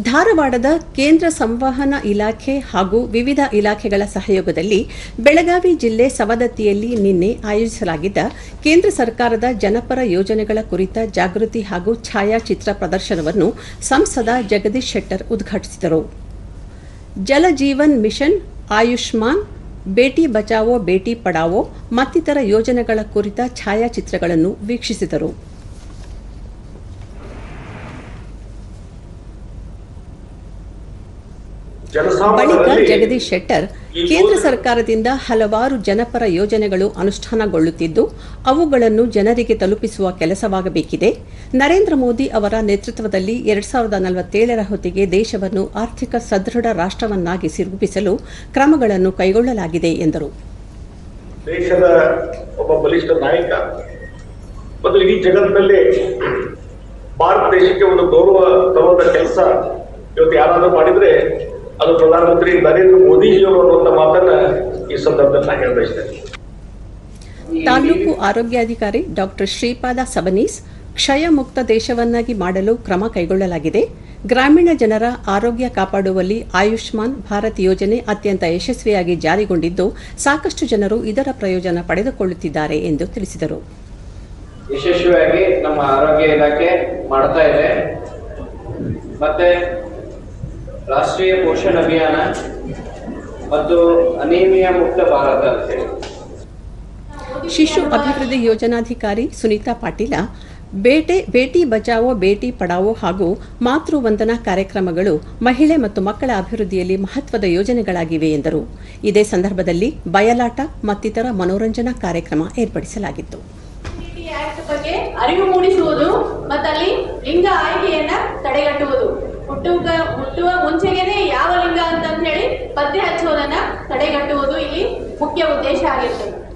ಧಾರವಾಡದ ಕೇಂದ್ರ ಸಂವಹನ ಇಲಾಖೆ ಹಾಗೂ ವಿವಿಧ ಇಲಾಖೆಗಳ ಸಹಯೋಗದಲ್ಲಿ ಬೆಳಗಾವಿ ಜಿಲ್ಲೆ ಸವದತ್ತಿಯಲ್ಲಿ ನಿನ್ನೆ ಆಯೋಜಿಸಲಾಗಿದ್ದ ಕೇಂದ್ರ ಸರ್ಕಾರದ ಜನಪರ ಯೋಜನೆಗಳ ಕುರಿತ ಜಾಗೃತಿ ಹಾಗೂ ಛಾಯಾಚಿತ್ರ ಪ್ರದರ್ಶನವನ್ನು ಸಂಸದ ಜಗದೀಶ್ ಶೆಟ್ಟರ್ ಉದ್ಘಾಟಿಸಿದರು. ಜಲಜೀವನ್ ಮಿಷನ್, ಆಯುಷ್ಮಾನ್, ಬೇಟಿ ಬಚಾವೋ, ಬೇಟಿ ಪಡಾವೋ ಮತ್ತಿತರ ಯೋಜನೆಗಳ ಕುರಿತ ಛಾಯಾಚಿತ್ರಗಳನ್ನು ವೀಕ್ಷಿಸಿದರು. ಬಳಿಕ ಜಗದೀಶ್ ಶೆಟ್ಟರ್ ಕೇಂದ್ರ ಸರ್ಕಾರದಿಂದ ಹಲವಾರು ಜನಪರ ಯೋಜನೆಗಳು ಅನುಷ್ಠಾನಗೊಳ್ಳುತ್ತಿದ್ದು ಅವುಗಳನ್ನು ಜನರಿಗೆ ತಲುಪಿಸುವ ಕೆಲಸವಾಗಬೇಕಿದೆ. ನರೇಂದ್ರ ಮೋದಿ ಅವರ ನೇತೃತ್ವದಲ್ಲಿ ಎರಡ್ ಸಾವಿರದ ನಲವತ್ತೇಳರ ಹೊತ್ತಿಗೆ ದೇಶವನ್ನು ಆರ್ಥಿಕ ಸದೃಢ ರಾಷ್ಟ್ರವನ್ನಾಗಿಸಿ ರೂಪಿಸಲು ಕ್ರಮಗಳನ್ನು ಕೈಗೊಳ್ಳಲಾಗಿದೆ ಎಂದರು. ದೇಶದ ಒಬ್ಬ ಬಲಿಷ್ಠ ನಾಯಕ ಮತ್ತು ಇಡೀ ಜಗತ್ತಿನಲ್ಲಿ ಭಾರತ ದೇಶಕ್ಕೆ ಒಂದು ಗೌರವ ತರುವಂತ ಕೆಲಸ ಇವತ್ತು ಯಾರಾದರೂ ಮಾಡಿದ್ರೆ ಅದು ಪ್ರಧಾನಮಂತ್ರಿ ನರೇಂದ್ರ ಮೋದಿಜಿಯವರು ಅನ್ನುವಂಥ ಮಾತನ್ನ ಈ ಸಂದರ್ಭದಲ್ಲಿ ನಾನು ಹೇಳ ಬಯಸ್ತೇನೆ ತಾಲೂಕು ಆರೋಗ್ಯಾಧಿಕಾರಿ ಡಾಕ್ಟರ್ ಶ್ರೀಪಾದ ಸಬನೀಸ್ ಕ್ಷಯ ಮುಕ್ತ ದೇಶವನ್ನಾಗಿ ಮಾಡಲು ಕ್ರಮ ಕೈಗೊಳ್ಳಲಾಗಿದೆ. ಗ್ರಾಮೀಣ ಜನರ ಆರೋಗ್ಯ ಕಾಪಾಡುವಲ್ಲಿ ಆಯುಷ್ಮಾನ್ ಭಾರತ್ ಯೋಜನೆ ಅತ್ಯಂತ ಯಶಸ್ವಿಯಾಗಿ ಜಾರಿಗೊಂಡಿದ್ದು ಸಾಕಷ್ಟು ಜನರು ಇದರ ಪ್ರಯೋಜನ ಪಡೆದುಕೊಳ್ಳುತ್ತಿದ್ದಾರೆ ಎಂದು ತಿಳಿಸಿದರು. ಯಶಸ್ವಿಯಾಗಿ ನಮ್ಮ ಆರೋಗ್ಯ ಇಲಾಖೆ ಮಾಡ್ತಾ ಇದೆ. ಮತ್ತೆ ರಾಷ್ಟ್ರೀಯ ಪೋಷಣ ಅಭಿಯಾನ ಮತ್ತು ಅನೇಮಿಯ ಮುಕ್ತ ಭಾರತ ಅಂತೇಳಿ ಶಿಶು ಅಭಿವೃದ್ಧಿ ಯೋಜನಾಧಿಕಾರಿ ಸುನೀತಾ ಪಾಟೀಲ ಬೇಟೆ ಬೇಟಿ ಬಚಾವೋ ಬೇಟಿ ಪಡಾವೋ ಹಾಗೂ ಮಾತೃ ವಂದನಾ ಕಾರ್ಯಕ್ರಮಗಳು ಮಹಿಳೆ ಮತ್ತು ಮಕ್ಕಳ ಅಭಿವೃದ್ಧಿಯಲ್ಲಿ ಮಹತ್ವದ ಯೋಜನೆಗಳಾಗಿವೆ ಎಂದರು. ಇದೇ ಸಂದರ್ಭದಲ್ಲಿ ಬಯಲಾಟ ಮತ್ತಿತರ ಮನೋರಂಜನಾ ಕಾರ್ಯಕ್ರಮ ಏರ್ಪಡಿಸಲಾಗಿತ್ತು. ಅರಿವು ಮೂಡಿಸುವುದು ಮತ್ತು ಲಿಂಗ ಆಯ್ಕೆಯನ್ನ ತಡೆಗಟ್ಟುವುದು. ಹುಟ್ಟುವ ಹುಟ್ಟುವ ಮುಂಚೆಗೆನೆ ಯಾವ ಲಿಂಗ ಅಂತ ಹೇಳಿ ಪತ್ತೆ ಹಚ್ಚುವುದನ್ನ ತಡೆಗಟ್ಟುವುದು ಇಲ್ಲಿ ಮುಖ್ಯ ಉದ್ದೇಶ ಆಗಿರ್ತದೆ.